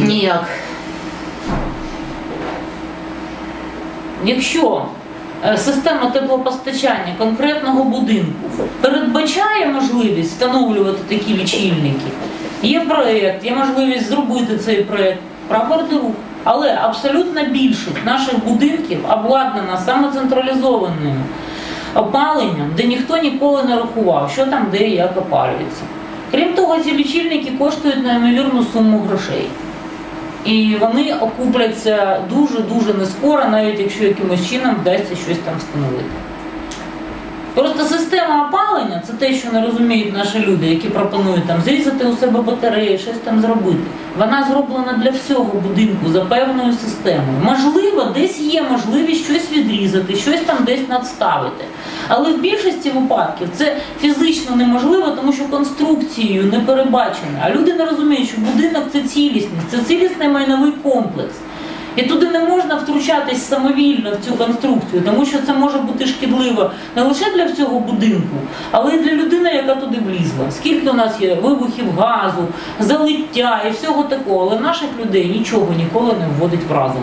Ніяк. Якщо е, система теплопостачання конкретного будинку передбачає можливість встановлювати такі лічильники, є проєкт, є можливість зробити цей проєкт, прапор до рук. Але абсолютна більшість наших будинків обладнана саме централізованим опаленням, де ніхто ніколи не рахував, що там де і як опалюється. Крім того, ці лічильники коштують неймовірну суму грошей. І вони окупляться дуже-дуже нескоро, навіть якщо якимось чином вдасться щось там встановити. Просто система опалення те, що не розуміють наші люди, які пропонують там зрізати у себе батареї, щось там зробити. Вона зроблена для всього будинку за певною системою. Можливо, десь є можливість щось відрізати, щось там десь надставити. Але в більшості випадків це фізично неможливо, тому що конструкцією не перебачено. А люди не розуміють, що будинок це цілісність, це цілісний майновий комплекс. І туди не можна втручатись самовільно в цю конструкцію, тому що це може бути шкідливо не лише для всього будинку, але й для людини, яка туди влізла. Скільки у нас є вибухів газу, залиття і всього такого, але наших людей нічого ніколи не вводить в разум.